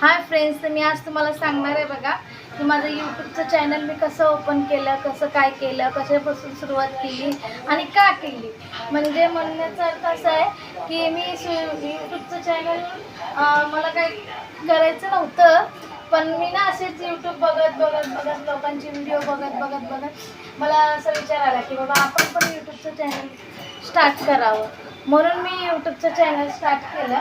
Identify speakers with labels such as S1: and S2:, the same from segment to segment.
S1: Hi friends तर मी आज तुम्हाला सांगणार आहे बघा की माझं यूट्यूबचं चॅनल मी कसं ओपन केलं कसं काय केलं कशापासून सुरुवात केली आणि का केली. म्हणजे म्हणण्याचा अर्थ असा आहे की मी सु यूट्यूबचं चॅनल मला काय करायचं नव्हतं पण मी ना असेच यूट्यूब बघत बघत बघत लोकांचे व्हिडिओ बघत बघत बघत मला असा विचार आला की बाबा आपण पण यूट्यूबचं चॅनल स्टार्ट करावं. म्हणून मी यूट्यूबचं चॅनल स्टार्ट केलं.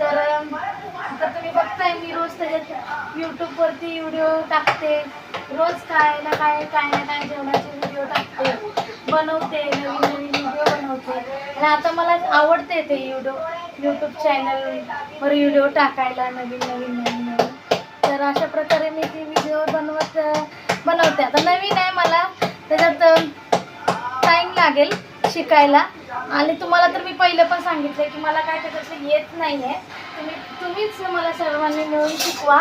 S1: तर आता तुम्ही बघताय मी रोज त्याच्यात यूट्यूबवरती व्हिडिओ टाकते. रोज काय ना काय काय ना काय जेवणाचे व्हिडिओ टाकते बनवते नवीन नवीन व्हिडिओ बनवते. आणि आता मला आवडते ते यूट्यूब यूट्यूब चॅनलवर व्हिडिओ टाकायला नवीन नवीन नवीन नवीन. तर अशा प्रकारे मी ती व्हिडिओ बनवत बनवते. आता नवीन आहे मला त्याच्यात टाईम लागेल शिकायला. आणि तुम्हाला तर मी पहिलं पण सांगितलं की मला काय त्याच्यातलं येत नाही आहे तुम्ही तुम्हीच मला सर्वांनी मिळून शिकवा.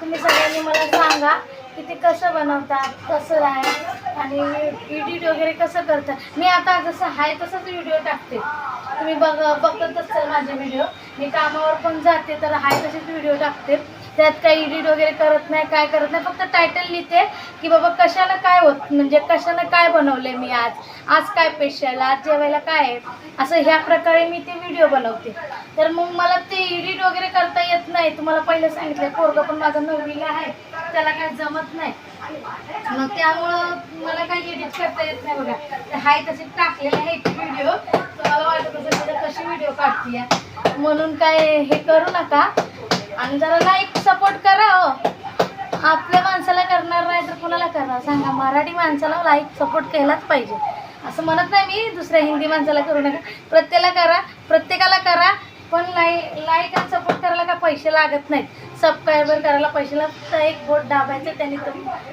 S1: तुम्ही सगळ्यांनी मला सांगा की ते कसं बनवतात कसं आहे. आणि एडिट वगैरे कसं करतात? मी आता जसं आहे तसंच व्हिडिओ टाकते. तुम्ही बघ बघतच असाल माझे व्हिडिओ मी कामावर पण जाते तर आहे तसेच व्हिडिओ टाकते. त्यात काही एडिट वगैरे करत नाही काय करत नाही. फक्त टायटल लिहिते की बाबा कशाला काय होत म्हणजे कशाला काय बनवले मी आज? आज काय स्पेशल आज जेवायला काय आहे? असं ह्या प्रकारे मी ते व्हिडिओ बनवते. तर मग मला ते एडिट वगैरे करता येत नाही. तुम्हाला पहिलं सांगितलं पोरगं पण माझं नववीला आहे. त्याला काय जमत नाही. मग त्यामुळं मला काही एडिट करता येत नाही बघा. हाय तसे टाकलेले आहेत व्हिडिओ तुम्हाला वाटत असेल कशी व्हिडिओ काढते म्हणून काय हे करू नका. आणि जरा लाईक सपोर्ट करा हो. आपल्या माणसाला करणार नाही तर कोणाला करणार? सांगा मराठी माणसाला लाईक सपोर्ट केलाच पाहिजे. असं म्हणत नाही मी दुसऱ्या हिंदी माणसाला करू नका. प्रत्येकाला करा प्रत्येकाला करा. पण लाई लाईक आणि सपोर्ट करायला का पैसे लागत नाहीत. सबस्क्रायबर करायला पैसे फक्त एक बोट दाबायचं त्याने तो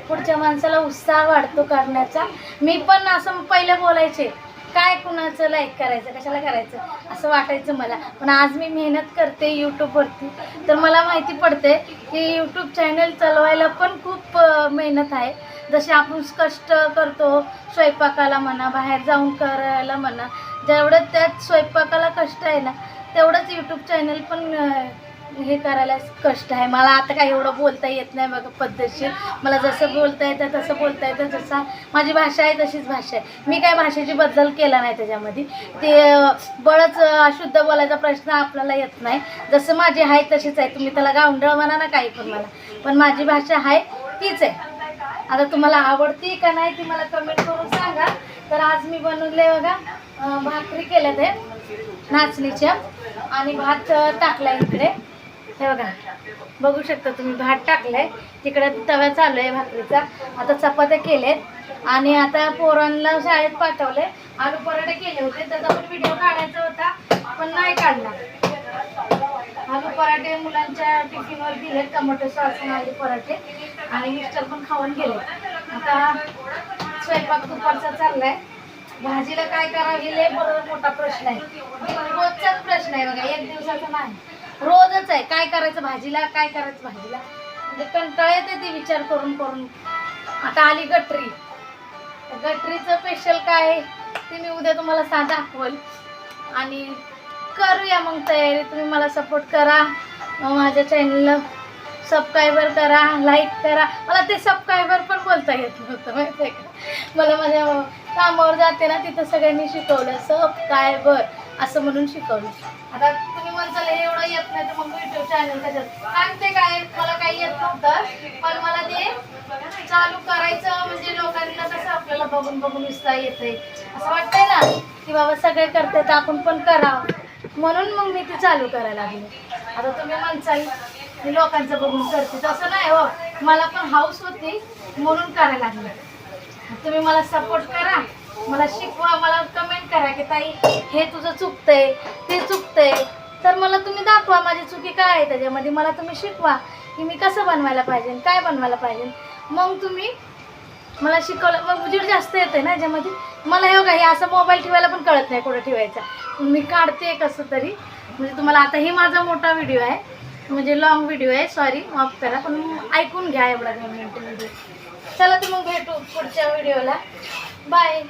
S1: पुढच्या माणसाला उत्साह वाढतो करण्याचा. मी पण असं पहिले बोलायचे काय कुणाचं लाईक करायचं कशाला करायचं? असं वाटायचं मला. पण आज मी मेहनत करते यूट्यूबवरती तर मला माहिती पडते की यूट्यूब चॅनल चालवायला पण खूप मेहनत आहे. जसे आपण कष्ट करतो स्वयंपाकाला म्हणा बाहेर जाऊन करायला म्हणा जेवढं त्यात स्वयंपाकाला कष्ट आहे ना तेवढंच यूट्यूब चॅनल पण हे करायला कष्ट आहे. मला आता काही एवढं बोलता येत नाही बघा पद्धतशीर. मला जसं बोलता येतं तसं बोलता येतं. जसा माझी भाषा आहे तशीच भाषा आहे. मी काय भाषेची बदल केला नाही त्याच्यामध्ये. ते बळच अशुद्ध बोलायचा प्रश्न आपल्याला येत नाही. जसं माझी आहे तशीच आहे. तुम्ही त्याला गावंढळ म्हणा ना काही पण म्हणा. पण माझी भाषा आहे तीच आहे. आता तुम्हाला आवडती का नाही ती मला कमेंट करून सांगा. तर आज मी बनवले बघा भाकरी केल्या ते नाचणीच्या. आणि भात टाकला इकडे. हे बघा बघू शकता तुम्ही भात टाकलाय. तिकडे तव्या चालू आहे भाकरीचा. आता चपात्या केलेत आणि आता पोरांना शाळेत पाठवले आलू पराठे केले होते. त्याचा पण व्हिडिओ काढायचा होता पण नाही काढला. आलू पराठे मुलांच्या टिफिनवर दिले टमाटो सॉस आलू पराठे. आणि मिस्टर पण खाऊन गेले. आता स्वयंपाक दुपारचा चाललाय. भाजीला काय करावी लय बरोबर मोठा प्रश्न आहे. रोजचाच प्रश्न आहे बघा एक दिवसाचा नाही. रोजच आहे. काय करायचं भाजीला काय करायचं भाजीला? म्हणजे कंटाळा येते ते विचार करून करून. आता आली गटरी. गटरीचं स्पेशल काय? आहे ते मी उद्या तुम्हाला सा दाखवल. आणि करूया मग तयारी. तुम्ही मला सपोर्ट करा. मग माझ्या चॅनलला सबस्क्रायबर करा लाईक करा. मला ते सबस्क्रायबर पण बोलता येत नव्हतं माहिती आहे का? मला माझ्या कामावर जाते ना तिथं सगळ्यांनी शिकवलं. सबस्क्रायबर असं म्हणून शिकवलं. आता मला एवढं येत नाही तर मग युट्यूब चॅनल त्याच्यात. सांगते काय मला काही येत नव्हतं पण मला ते चालू करायचं म्हणजे लोकांना कसं आपल्याला बघून बघून उत्साह येतंय. असं वाटतंय ना की बाबा सगळे करते तर आपण पण करावं. म्हणून मग मी ते चालू करायला लागले. आता तुम्ही म्हणसाल मी लोकांचं बघून करते. तसं नाही हो मला पण हाऊस होती म्हणून करायला लागले. तुम्ही मला सपोर्ट करा मला शिकवा मला कमेंट करा की ताई हे तुझं चुकतंय ते चुकतंय. तर मला तुम्ही दाखवा माझी चुकी काय आहे त्याच्यामध्ये. मला तुम्ही शिकवा की मी कसं बनवायला पाहिजे काय बनवायला पाहिजे. मग तुम्ही मला शिकवलं. मग उजीड जास्त येते ना याच्यामध्ये. मला हे बघा हे असं मोबाईल ठेवायला पण कळत नाही कुठं ठेवायचा. मी काढते कसं तरी. म्हणजे तुम्हाला आता हे माझा मोठा व्हिडिओ आहे. म्हणजे लॉंग व्हिडिओ आहे. सॉरी माफ करा पण ऐकून घ्या एवढा दोन मिनटं व्हिडिओ चला तर मग भेटू पुढच्या व्हिडिओला बाय